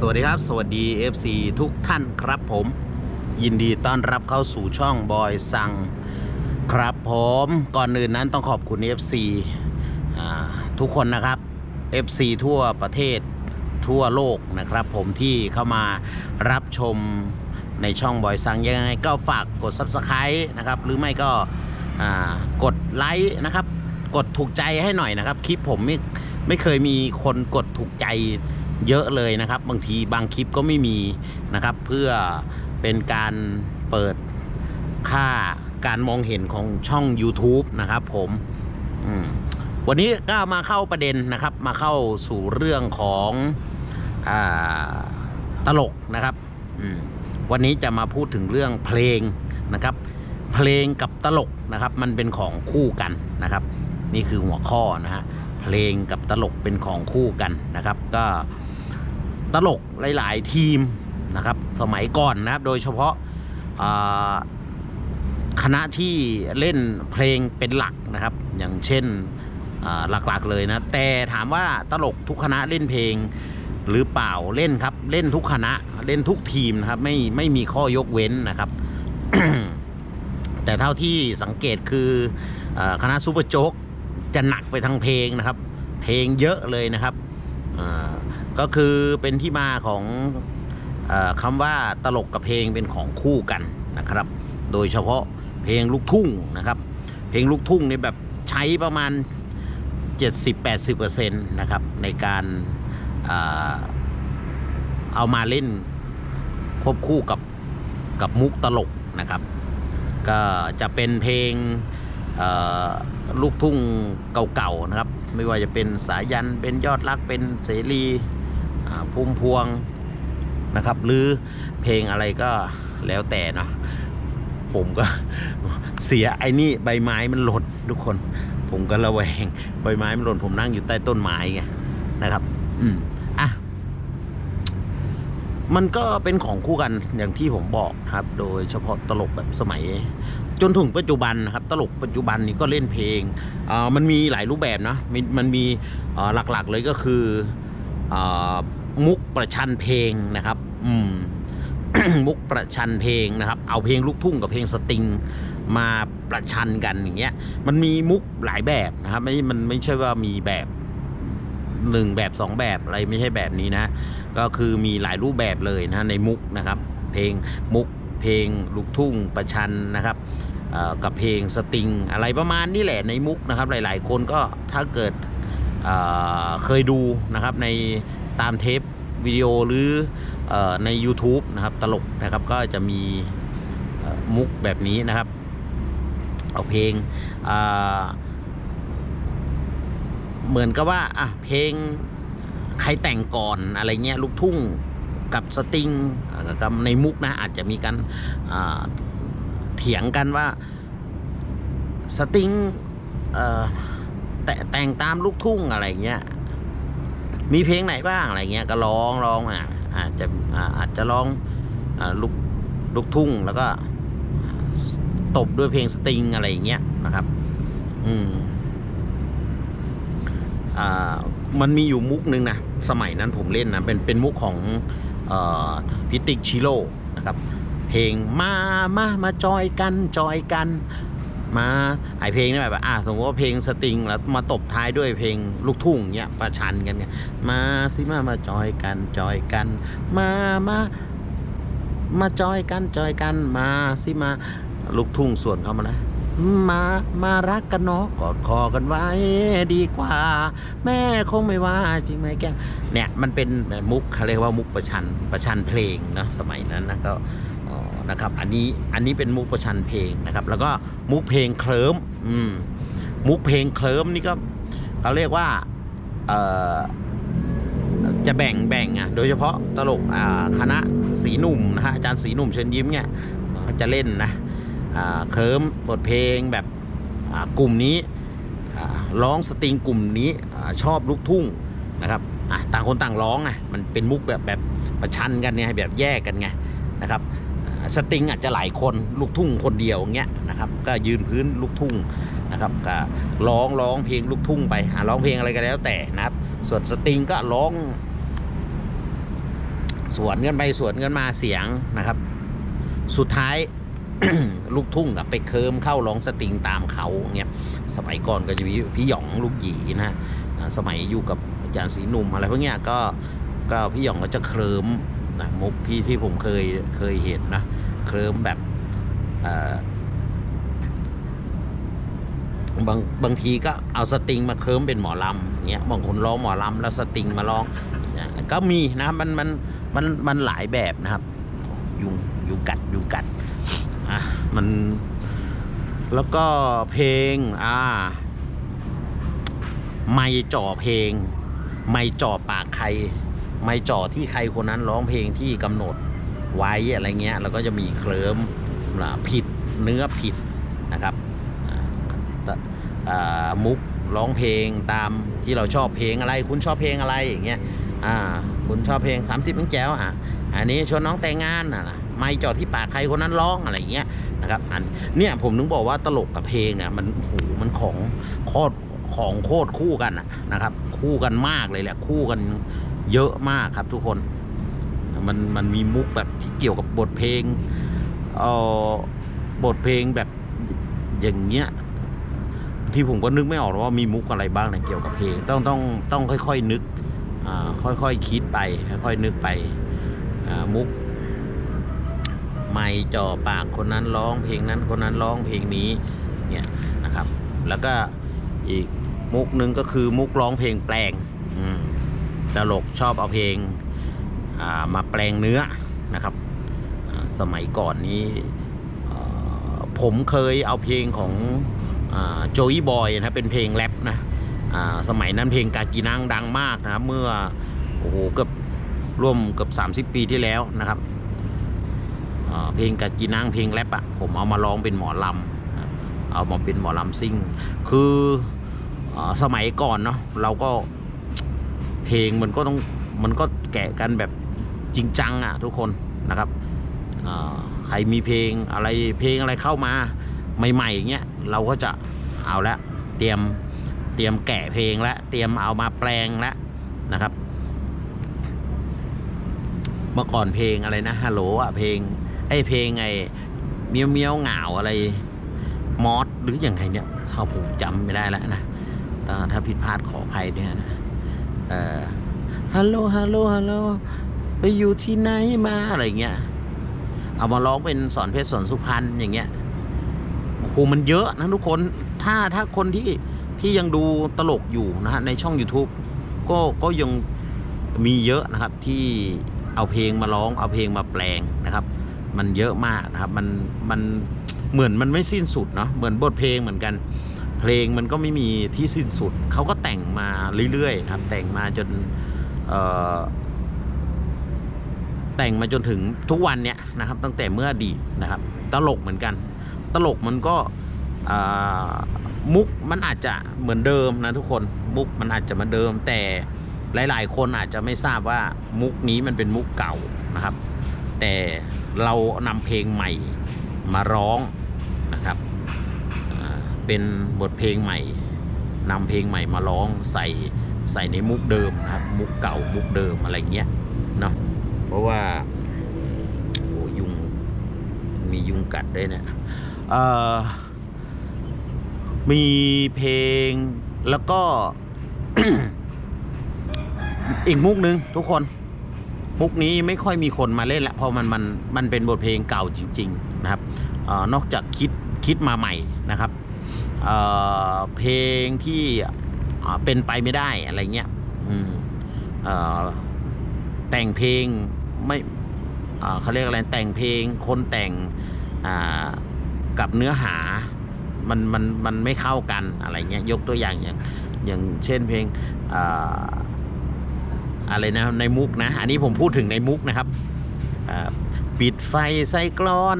สวัสดีครับ สวัสดี FC ทุกท่านครับผม ยินดีต้อนรับเข้าสู่ช่องบอยซังครับผมก่อนอื่นนั้นต้องขอบคุณ FC ทุกคนนะครับ FC ทั่วประเทศทั่วโลกนะครับ ผมที่เข้ามารับชมในช่องบอยซังยังไงก็ฝากกด Subscribe นะครับ หรือไม่ก็กดไลค์นะครับ กดถูกใจให้หน่อยนะครับ คลิปผมไม่ไม่เคยมีคนกดถูกใจ เยอะเลยนะครับ บางทีบางคลิปก็ไม่มีนะครับ เพื่อเป็นการเปิดค่าการมองเห็นของช่อง YouTube นะครับผมมวันนี้ก็มาเข้าประเด็นนะครับ มาเข้าสู่เรื่องของอตลกนะครับวันนี้จะมาพูดถึงเรื่องเพลงนะครับ เพลงกับตลกนะครับ มันเป็นของคู่กันนะครับ นี่คือหัวข้อนะฮะเพลงกับตลกเป็นของคู่กันนะครับ ก็ ตลกหลาย ๆ ทีมนะครับ สมัยก่อนนะครับ โดยเฉพาะคณะที่เล่นเพลงเป็นหลักนะครับ อย่างเช่นหลัก ๆ เลยนะ แต่ถามว่าตลกทุกคณะเล่นเพลงหรือเปล่าเล่นครับ เล่นทุกคณะเล่นทุกทีมนะครับไม่ไม่มีข้อยกเว้นนะครับ แต่เท่าที่สังเกตคือคณะซูเปอร์โจ๊กจะหนักไปทางเพลงนะครับ เพลงเยอะเลยนะครับ ก็คือเป็นที่มาของอคำว่าตลกกับเพลงเป็นของคู่กันนะครับ โดยเฉพาะเพลงลูกทุ่งนะครับ เพลงลูกทุ่งนี่แบบใช้ประมาณ 70-80%นะครับในการเอเอามาเล่นควบคู่กับกับมุกตลกนะครับ ก็จะเป็นเพลงลูกทุ่งเก่าๆนะครับ ไม่ว่าจะเป็นสายันเป็นยอดรักเป็นเสรี พุ่มพวงนะครับ หรือเพลงอะไรก็แล้วแต่เนาะผมก็เสียไอ้นี่ใบไม้มันหล่นทุกคน ผมก็ระแวงใบไม้มันหล่นผมนั่งอยู่ใต้ต้นไม้ไงนะครับ อืมอะมันก็เป็นของคู่กันอย่างที่ผมบอกครับ โดยเฉพาะตลกแบบสมัย จนถึงปัจจุบันนะครับ ตลกปัจจุบันนี้ก็เล่นเพลงอ่ามันมีหลายรูปแบบนะมันมีหลักๆเลยก็คืออา มุกประชันเพลงนะครับ อืม มุกประชันเพลงนะครับ เอาเพลงลูกทุ่งกับเพลงสตริงมาประชันกันอย่างเงี้ย มันมีมุกหลายแบบนะครับ ไม่ มันไม่ใช่ว่ามีแบบหนึ่งแบบสองแบบอะไรไม่ใช่แบบนี้นะ ก็คือมีหลายรูปแบบเลยนะในมุกนะครับ เพลงมุกเพลงลูกทุ่งประชันนะครับกับเพลงสตริง อะไรประมาณนี้แหละในมุกนะครับ หลาย ๆ คนก็ถ้าเกิดเเคยดูนะครับใน ตามเทปวิดีโอหรืออใน YouTube นะครับตลกนะครับก็จะมีมุกแบบนี้นะครับ เอาเพลงเหมือนกับว่าอะเพลงใครแต่งก่อนอะไรเงี้ยลูกทุ่งกับสตริงกับในมุกนะอาจจะมีการเถียงกันว่าสตริงแต่แต่งตามลูกทุ่งอะไรเงี้ย มีเพลงไหนบ้างอะไรเงี้ยก็ร้องร้องอะอาจจะอาจจะร้องอลูกลูกทุ่งแล้วก็ตบด้วยเพลงสตริงอะไรอย่างเงี้ยนะครับ อืมอ่ามันมีอยู่มุกหนึ่งนะสมัยนั้นผมเล่นนะเป็นเป็นมุกของออพิติกชิโร่นะครับ เพลงมามามาจอยกันจอยกัน มาไอเพลงนี่แบบอะสมมติว่าเพลงสตริง แล้วมาตบท้ายด้วยเพลงลูกทุ่งเนี้ยประชันกันเนี่ยมาสิมามาจอยกันจอยกัน มามามาจอยกันจอยกันมาสิมาลูกทุ่งส่วนเขามานะมามารักกันเนาะกอดคอกันไว้ดีกว่า แม่คงไม่ว่าจริงไหมแกเนี่ยมันเป็นมุกเขาเรียกว่ามุกประชันประชันเพลงนะสมัยนั้นนะก็ นะครับ อันนี้อันนี้เป็นมุกประชันเพลงนะครับ แล้วก็มุกเพลงเคลิ้มอืมมุกเพลงเคลิ้มนี่ก็เขาเรียกว่าเอ่อจะแบ่งแบ่งอะโดยเฉพาะตลกอ่าคณะสีหนุ่มนะฮะอาจารย์สีหนุ่มเชิญยิ้มเนี่ยจะเล่นนะอ่าเคิร์มบทเพลงแบบอ่ากลุ่มนี้อ่าร้องสตริงกลุ่มนี้อาชอบลูกทุ่งนะครับอะต่างคนต่างร้องไงมันเป็นมุกแบบแบบประชันกันเนี่ยแบบแยกกันไงนะครับ สตริงอาจจะหลายคนลูกทุ่งคนเดียวอย่างเงี้ยนะครับก็ยืนพื้นลูกทุ่งนะครับก็ร้องร้องเพลงลูกทุ่งไปร้องเพลงอะไรก็แล้วแต่นะครับ ส่วนสตริงก็ร้องสวนกันไปสวนกันมาเสียงนะครับ สุดท้ายลูกทุ่งกับไปเคิมเข้าร้องสตริงตามเขาเงี้ยสมัยก่อนก็จะมีพี่หยองลูกหยีนะสมัยอยู่กับอาจารย์ศรีหนุ่มอะไรพวกเนี้ยก็ก็พี่หยองก็จะเคลิมนะมุกที่ที่ผมเคยเคยเห็นนะ เคลิมแบบบางบางทีก็เอาสตริงมาเคิมเป็นหมอลำเงี้ยบางคนร้องหมอลำแล้วสตริงมาร้องก็มีนะมันมันมันมันหลายแบบนะครับ ยุงยุงกัดยุงกัดอะมันแล้วก็เพลงอ่าไม่จ่อเพลง ไม่จ่อปากใคร ไม่จ่อที่ใครคนนั้นร้องเพลงที่กำหนด ไว้อะไรเงี้ยแล้วก็จะมีเคลิมอ่าผิดเนื้อผิดนะครับมุกร้องเพลงตามที่เราชอบเพลงอะไร คุณชอบเพลงอะไรอย่างเงี้ยอ่าคุณชอบเพลง 30เพลงแจ๋วอะอันนี้ชวนน้องแต่งงานอะนะไม่จอดที่ปากใครคนนั้นร้องอะไรเงี้ยนะครับอันเนี่ยผมถึงบอกว่าตลกกับเพลงเนี่ยมันโหมันของโคตรของโคตรคู่กันนะครับ คู่กันมากเลยแหละคู่กันเยอะมากครับทุกคน มันมันมีมุกแบบที่เกี่ยวกับบทเพลงเออบทเพลงแบบอย่างเงี้ยที่ผมก็นึกไม่ออกว่ามีมุกอะไรบ้างในะเกี่ยวกับเพลง ต้องต้องต้องค่อยๆนึกอ่าค่อยๆคิดไป ค่อยๆนึกไปอ่ามุกไม่จ่อปากคนนั้นร้องเพลงนั้นคนนั้นร้องเพลงนี้เนี่ยนะครับ แล้วก็อีกมุกหนึ่งก็คือมุกร้องเพลงแปลงตลกชอบเอาเพลง มาแปลงเนื้อนะครับ สมัยก่อนนี้ผมเคยเอาเพลงของโจยบอยนะเป็นเพลงแรปนะสมัยนั้นเพลงกากีนังดังมากนะครับ เมื่อโอ้โหเกือบร่วมเกือบ30 ปีที่แล้วนะครับเพลงกากีนังเพลงแรปอะผมเอามาร้องเป็นหมอลำเอามาเป็นหมอลำซิ่ง คืออสมัยก่อนเนาะเราก็เพลงมันก็ต้องมันก็แกะกันแบบ จริงจังอะทุกคนนะครับใครมีเพลงอะไรเพลงอะไรเข้ามาใหม่ๆอย่างเงี้ยเราก็จะเอาละเตรียมเตรียมแกะเพลงแล้วเตรียมเอามาแปลงแล้วนะครับ เมื่อก่อนเพลงอะไรนะฮัลโหลอะเพลงไอ้เพลงไงเมียวเมียวเหงาอะไรมอสหรืออยังไงเนี่ยถ้าผมจำไม่ได้แล้วนะถ้าถ้าผิดพลาดขออภัยด้วยนะเอ่อฮัลโหลฮัลโหลฮัลโหล ไปอยู่ที่ไหนมาอะไรเงี้ย เอามาร้องเป็นสอนเพชรสอนสุพรรณอย่างเงี้ยโอ้โหมันเยอะนะทุกคนถ้าถ้าคนที่ที่ยังดูตลกอยู่นะฮะในช่อง YouTube ก็ก็ยังมีเยอะนะครับที่เอาเพลงมาร้องเอาเพลงมาแปลงนะครับ มันเยอะมากนะครับมันมันเหมือนมันไม่สิ้นสุดเนาะเหมือนบทเพลงเหมือนกัน เพลงมันก็ไม่มีที่สิ้นสุด เขาก็แต่งมาเรื่อยๆนะครับ แต่งมาจนเอ่อ แต่งมาจนถึงทุกวันเนี้ยนะครับ ตั้งแต่เมื่ออดีตนะครับ ตลกเหมือนกัน ตลกมันก็มุกมันอาจจะเหมือนเดิมนะทุกคนมุกมันอาจจะเหมือนเดิม แต่หลาย ๆ คนอาจจะไม่ทราบว่ามุกนี้มันเป็นมุกเก่านะครับ แต่เรานำเพลงใหม่มาร้องนะครับเป็นบทเพลงใหม่นำเพลงใหม่มาร้องใส่ใส่ในมุกเดิมนะครับ มุกเก่ามุกเดิมอะไรเงี้ยเนาะ เพราะว่าโอ้ยุงมียุงกัดด้วยเนี่ยมีเพลงแล้วก็ อีกมุกหนึ่งทุกคน มุกนี้ไม่ค่อยมีคนมาเล่นละเพราะมันมันมันเป็นบทเพลงเก่าจริง ๆ นะครับออนอกจากคิดคิดมาใหม่นะครับเเพลงที่เป็นไปไม่ได้อะไรเงี้ยแต่งเพลง ไม่เขาเรียกอะไรแต่งเพลง คนแต่งกับเนื้อหามันมันมันไม่เข้ากันอะไรเงี้ยยกตัวอย่างอย่างอย่างเช่นเพลงอ่าอะไรนะในมุกนะ อันนี้ผมพูดถึงในมุกนะครับปิดไฟใส่กรอน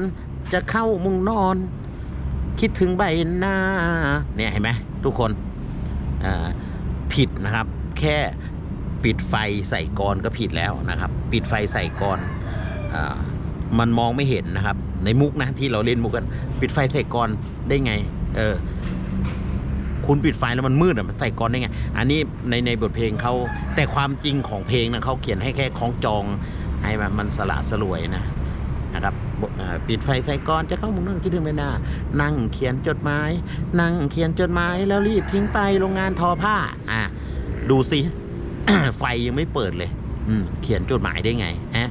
จะเข้ามุงนอน คิดถึงใบหน้าเนี่ยเห็นไหมทุกคนผิดนะครับ แค่ ปิดไฟใส่กรก็ผิดแล้วนะครับ ปิดไฟใส่กรอ่ามันมองไม่เห็นนะครับ ในมุกนะที่เราเล่นมุกกัน ปิดไฟใส่กรได้ไง เออ คุณปิดไฟแล้วมันมืดอะมันใส่กรได้ไง อันนี้ในในบทเพลงเขาแต่ความจริงของเพลงนะเขาเขียนให้แค่คล้องจองให้มันมันสละสลวยนะนะครับปิดไฟไฟก่อนจะเข้ามุงนั่งคิดถึงไม่น่านั่งเขียนจดหมาย นั่งเขียนจดหมายแล้วรีบทิ้งไปโรงงานทอผ้า อะ ดูสิ ไฟยังไม่เปิดเลย อืมเขียนจดหมายได้ไงฮะ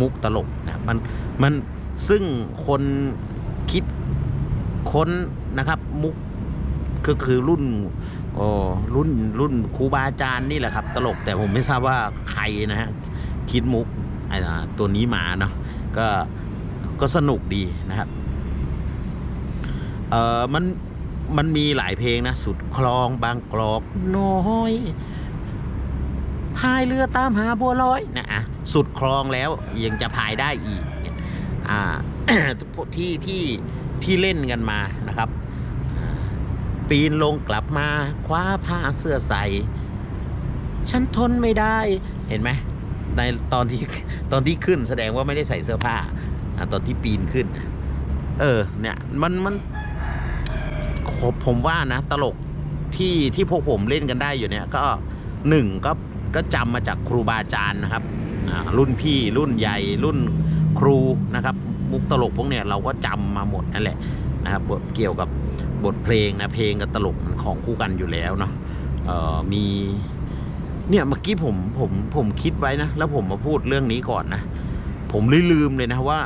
มุกตลกนะมันมันซึ่งคนคิดค้นนะครับ มุกก็คือรุ่นโอ้รุ่นรุ่นครูบาอาจารย์นี่แหละครับ ตลกแต่ผมไม่ทราบว่าใครนะฮะคิดมุกไอ้อ่าตัวนี้มาเนาะก็ก็สนุกดีนะครับเออมันมันมีหลายเพลงนะ สุดคลองบางกรอกน้อย พายเรือตามหาบัวลอยนะอะสุดคลองแล้วยังจะพายได้อีกอ่าที่ที่ที่เล่นกันมานะครับ ปีนลงกลับมาคว้าผ้าเสื้อใส่ฉันทนไม่ได้เห็นไหมในตอนที่ตอนที่ขึ้นแสดงว่าไม่ได้ใส่เสื้อผ้าอตอนที่ปีนขึ้น เออ เนี่ย มันมันผมว่านะ ตลกที่ที่พวกผมเล่นกันได้อยู่เนี่ย ก็หนึ่งก็ ก็จำมาจากครูบาอาจารย์นะครับรุ่นพี่รุ่นใหญ่รุ่นครูนะครับ มุกตลกพวกเนี้ยเราก็จำมาหมดนั่นแหละนะครับบทเกี่ยวกับบทเพลงนะเพลงกับตลกมันของคู่กันอยู่แล้วเนาะมีเนี่ยเมื่อกี้ผมผมผมคิดไว้นะ แล้วผมมาพูดเรื่องนี้ก่อนนะ ผมลยลืมเลยนะว่า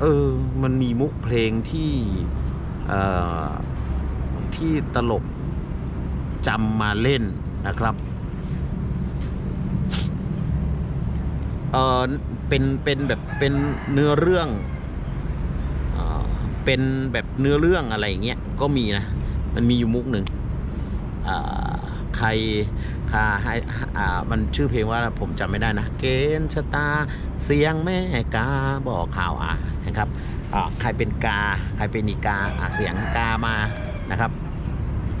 เออมันมีมุกเพลงที่เอ่อที่ตลกจำมาเล่นนะครับ เออเป็นเป็นแบบเป็นเนื้อเรื่องเออเป็นแบบเนื้อเรื่องอะไรอย่างเงี้ยก็มีนะมันมีอยู่มุกหนึ่งใครค่าให้อ่ามันชื่อเพลงว่าผมจำไม่ได้นะ เกณฑ์ชะตาเสียงแม่กาบอกข่าวอะนะครับอ่าใครเป็นกา ใครเป็นอีกาอะเสียงกามานะครับ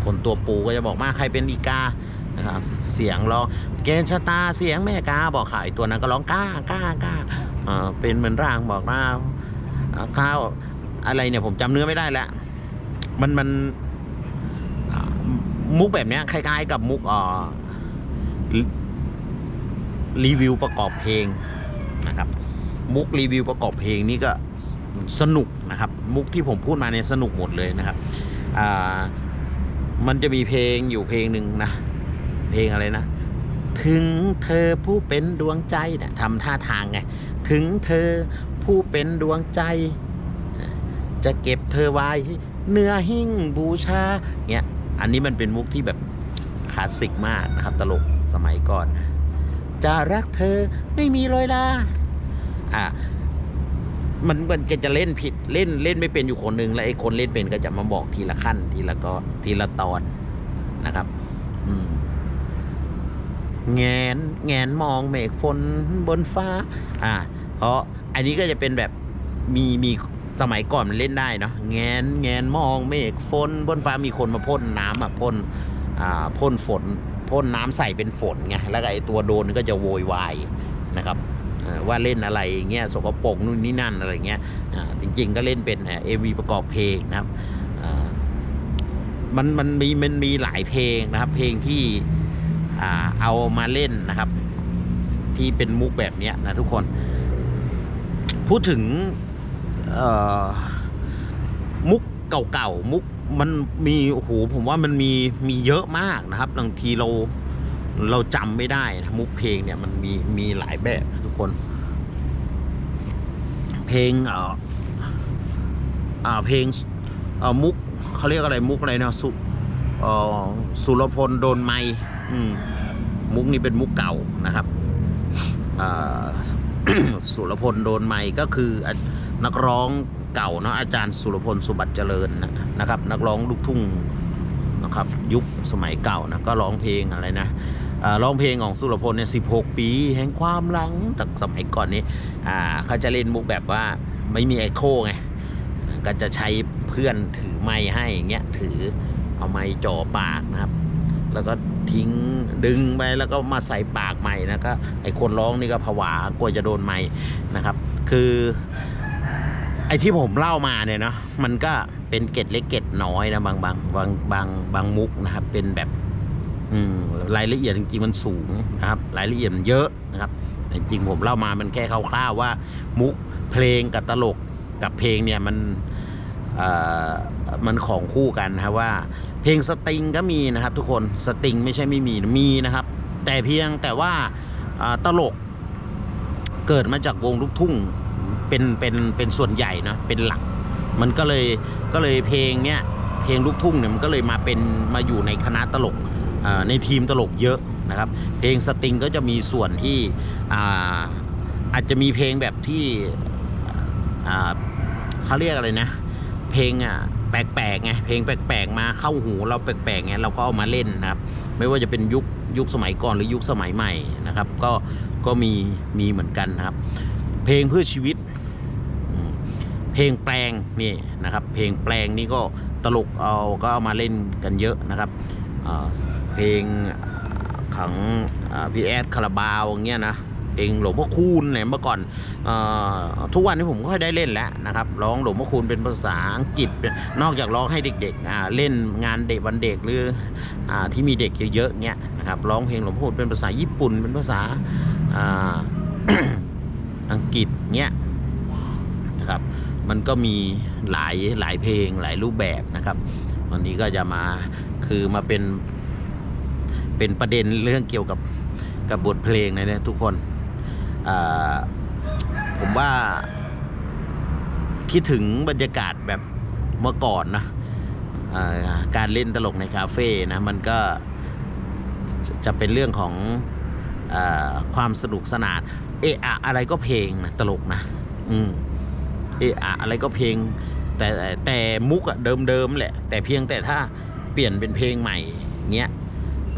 คนตัวปูก็จะบอกมาใครเป็นอีกา นะครับ เสียงร้องเกณฑ์ชะตาเสียงแม่กาบอกขาวไอ้ตัวนั้นก็ร้องก้าก้าก้าเป็นเหมือนร่างบอกว่าอ่าข้าวอะไรเนี่ยผมจำเนื้อไม่ได้แล้วมันมันมุกแบบนี้คล้าย ๆ กับมุกอ่ารีวิวประกอบเพลงนะครับ มุกรีวิวประกอบเพลงนี่ก็สนุกนะครับ มุกที่ผมพูดมาเนี่ยสนุกหมดเลยนะครับมันจะมีเพลงอยู่เพลงหนึ่งนะ เพลงอะไรนะ ถึงเธอผู้เป็นดวงใจเนะทำท่าทางไง ถึงเธอผู้เป็นดวงใจ จะเก็บเธอไว้ เนื้อหิ้งบูชาเนี่ยอันนี้มันเป็นมุกที่แบบคลาสสิกมากนะครับ ตลกสมัยก่อน จะรักเธอไม่มีรอยลาอะมันมันก็จะเล่นผิดเล่นเล่นไม่เป็นอยู่คนหนึ่งแล้วไอ้คนเล่นเป็นก็จะมาบอกทีละขั้น ทีละก็ทีละตอนนะครับ อืม แงนแงนมองเมฆฝนบนฟ้า อ่า เพราะอันนี้ก็จะเป็นแบบมีมีสมัยก่อนมันเล่นได้เนาะแงนแงนมองเมฆฝนบนฟ้ามีคนมาพ่นน้ำอะพ่นอ่าพ่นฝนพ่นน้ำใส่เป็นฝนไงแล้วไอตัวโดนก็จะโวยวายนะครับว่าเล่นอะไรอย่างเงี้ยสกปรกนู่นนี่นั่นอะไรเงี้ยอ่าจริง ๆ ก็เล่นเป็นเอวีประกอบเพลงนะครับอ่ามันมันมีมันมีหลายเพลงนะครับ เพลงที่ เอามาเล่นนะครับ ที่เป็นมุกแบบนี้นะทุกคน พูดถึงมุกเก่าๆมุกมันมีโอ้โหผมว่ามันมีมีเยอะมากนะครับบางทีเราเราจำไม่ได้นะมุกเพลงเนี่ยมันมีมีหลายแบบนะทุกคน เพลงเอ่ออ่าเพลงเอ่อมุกเขาเรียกอะไรมุกอะไรนะสุเอ่อสุรพลโดนไม้ มุกนี้เป็นมุกเก่านะครับสุรพลโดนไม้ก็คือนักร้องเก่าเนาะอาจารย์สุรพลสุบัติเจริญนะครับ นักร้องลูกทุ่งนะครับยุคสมัยเก่านะก็ร้องเพลงอะไรนะร้องเพลงของสุรพลเนี่ย16ปี แห่งความหลังแต่สมัยก่อนนี้เขาจะเล่นมุกแบบว่าไม่มีไอโคไงก็จะใช้เพื่อนถือไม้ให้อย่างเงี้ยถือเอาไม้จ่อปากนะครับ แล้วก็ ทิ้งดึงไปแล้วก็มาใส่ปากใหม่นะก็ไอคนร้องนี่ก็ผวากลัวจะโดนไม้นะครับ คือไอที่ผมเล่ามาเนี่ยเนาะมันก็เป็นเกร็ดเล็กเกร็ดน้อยนะบางบางบางบางบางมุกนะครับเป็นแบบอืมรายละเอียดจริงๆมันสูงนะครับ รายละเอียดมันเยอะนะครับจริงผมเล่ามามันแค่คร่าวๆว่า มุกเพลงกับตลกกับเพลงเนี่ยมันอ่อ มันของคู่กันนะครับว่า เพลงสตริงก็มีนะครับ ทุกคนสตริงไม่ใช่ไม่มีมีนะครับ แต่เพียงแต่ว่าตลกเกิดมาจากวงลูกทุ่งเป็นเป็นเป็นส่วนใหญ่นะเป็นหลัก มันก็เลยก็เลยเพลงเนี้ยเพลงลูกทุ่งเนี่ยมันก็เลยมาเป็นมาอยู่ในคณะตลกในทีมตลกเยอะนะครับ เพลงสตริงก็จะมีส่วนที่อาอาจจะมีเพลงแบบที่เขาเรียกอะไรนะ เพลงอะ ปลกๆไงเพลงแปลกๆ มาเข้าหูเราแปลกๆไงเราก็เอามาเล่นนะครับ ไม่ว่าจะเป็นยุคยุคสมัยก่อนหรือยุคสมัยใหม่นะครับ ก็ก็มีมีเหมือนกันนะครับ เพลงเพื่อชีวิต เพลงแปลงนี่นะครับ เพลงแปลงนี่ก็ตลกเอาก็เอามาเล่นกันเยอะนะครับเพลงของพี่แอดคาราบาวอย่างเงี้ยนะ เพลงหลวงพ่อคูณเนี่ยเมื่อก่อนออทุกวันนี้ผมก็ค่อยได้เล่นแล้วนะครับร้องหลวงพ่อคูณเป็นภาษาอังกฤษนอกจากร้องให้เด็กๆเล่นงานเด็กวันเด็กหรืออที่มีเด็กเยอะๆเงี้ยนะครับร้องเพลงหลวงพ่อคูณเป็นภาษาญี่ปุ่นเป็นภาษาอ,อังกฤษเงี้ยนะครับมันก็มีหลายหลายเพลงหลายรูปแบบนะครับวันนี้ก็จะมาคือมาเป็นเป็นประเด็นเรื่องเกี่ยวกับกับบทเพลงนะเนี่ยทุกคน ผมว่า คิดถึงบรรยากาศแบบเมื่อก่อนนะการเล่นตลกในคาเฟ่นะ มันก็จะจะเป็นเรื่องของอความสนุกสนาน เอะอะอะไรก็เพลงนะตลกนะ อืมเอะอะอะไรก็เพลงแต่แต่แต่มุกอะเดิมๆแหละ แต่เพียงแต่ถ้าเปลี่ยนเป็นเพลงใหม่เงี้ย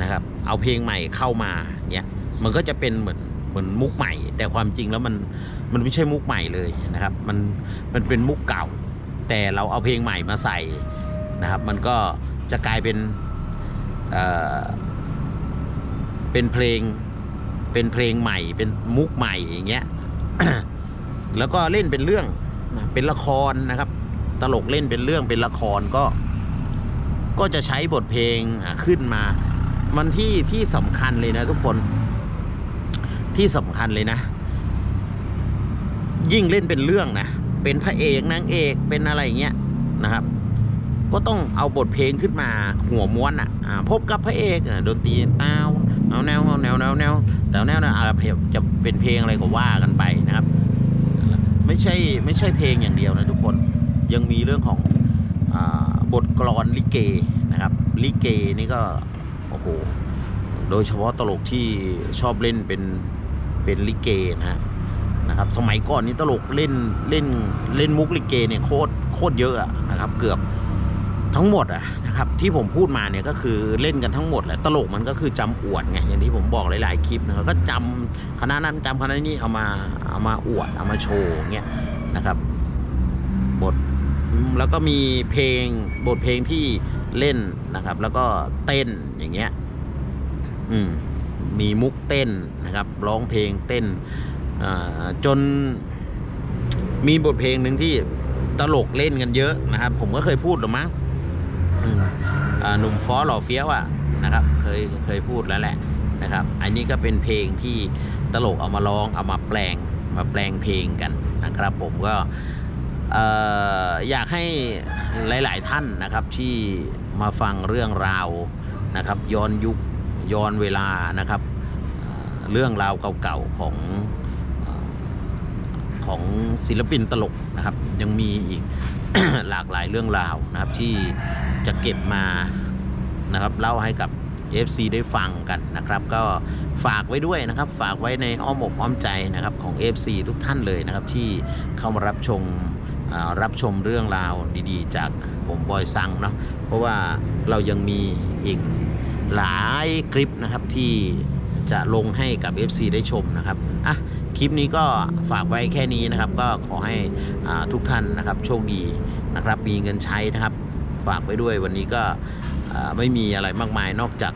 นะครับ เอาเพลงใหม่เข้ามาเงี้ยมันก็จะเป็นเหมือน เหมือนมุกใหม่ แต่ความจริงแล้วมันมันไม่ใช่มุกใหม่เลยนะครับ มันมันเป็นมุกเก่า แต่เราเอาเพลงใหม่มาใส่นะครับ มันก็จะกลายเป็นเอ่อเป็นเพลงเป็นเพลงใหม่เป็นมุกใหม่อย่างเงี้ยแล้วก็เล่นเป็นเรื่องเป็นละครนะครับ ตลกเล่นเป็นเรื่องเป็นละครก็ ก็จะใช้บทเพลงขึ้นมา มันที่ที่สำคัญเลยนะทุกคน ที่สำคัญเลยนะ ยิ่งเล่นเป็นเรื่องนะ เป็นพระเอกนางเอกเป็นอะไรอย่างเงี้ยนะครับ ก็ต้องเอาบทเพลงขึ้นมาหัวม้วนอะพบกับพระเอกอะดนตรีเต้าเอาแนวเอาแนวแนวแนวแต่แนวนะอะไรจะเป็นเพลงอะไรก็ว่ากันไปนะครับ ไม่ใช่ไม่ใช่เพลงอย่างเดียวนะทุกคนยังมีเรื่องของอบทกลอนลิเกนะครับลิเกนี่ก็โอ้โหโดยเฉพาะตลกที่ชอบเล่นเป็น เป็นลิเกนะฮะนะครับสมัยก่อนนี้ตลกเล่นเล่นเล่นมุกลิเกเนี่ยโคตรโคตรเยอะนะครับ เกือบทั้งหมดอะนะครับที่ผมพูดมาเนี่ยก็คือเล่นกันทั้งหมดแหละตลกมันก็คือจำอวดไงอย่างที่ผมบอกหลายๆคลิปนะครับก็จำคณะนั้นจำคณะนี้เอามาเอามาอวดเอามาโชว์เงี้ยนะครับบทแล้วก็มีเพลงบทเพลงที่เล่นนะครับ แล้วก็เต้นอย่างเงี้ยอืม มีมุกเต้นนะครับร้องเพลงเต้นจนมีบทเพลงหนึ่งที่ตลกเล่นกันเยอะนะครับ ผมก็เคยพูดหรือมั้งหนุ่มฟอหล่อเฟี้ยวอะนะครับ เคยเคยพูดแล้วแหละนะครับ อันนี้ก็เป็นเพลงที่ตลกเอามาร้องเอามาแปลงมาแปลงเพลงกันนะครับ ผมก็เอ่ออยากให้หลาย ๆ ท่านนะครับที่มาฟังเรื่องราวนะครับ ย้อนยุคย้อนเวลานะครับ เรื่องราวเก่าๆของของศิลปินตลกนะครับ ยังมีอีก หลากหลายเรื่องราวนะครับ ที่จะเก็บมานะครับเล่าให้กับ FC ได้ฟังกันนะครับ ก็ฝากไว้ด้วยนะครับ ฝากไว้ในอ้อมอกอ้อมใจนะครับของ FC ทุกท่านเลยนะครับ ที่เข้ามารับชมรับชมเรื่องราวดีๆ จากผมบอยซังเนาะเพราะว่าเรายังมีอีกหลายคลิปนะครับที่ จะลงให้กับ FC ได้ชมนะครับอะคลิปนี้ก็ฝากไว้แค่นี้นะครับ ก็ขอให้อ่าทุกท่านนะครับโชคดีนะครับ มีเงินใช้นะครับ ฝากไว้ด้วยวันนี้ก็ไม่มีอะไรมากมายนอกจาก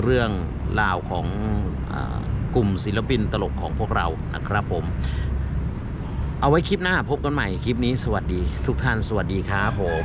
เรื่องราวของอกลุ่มศิลปินตลกของพวกเรานะครับผม เอาไว้คลิปหน้าพบกันใหม่คลิปนี้สวัสดี ทุกท่านสวัสดีครับผม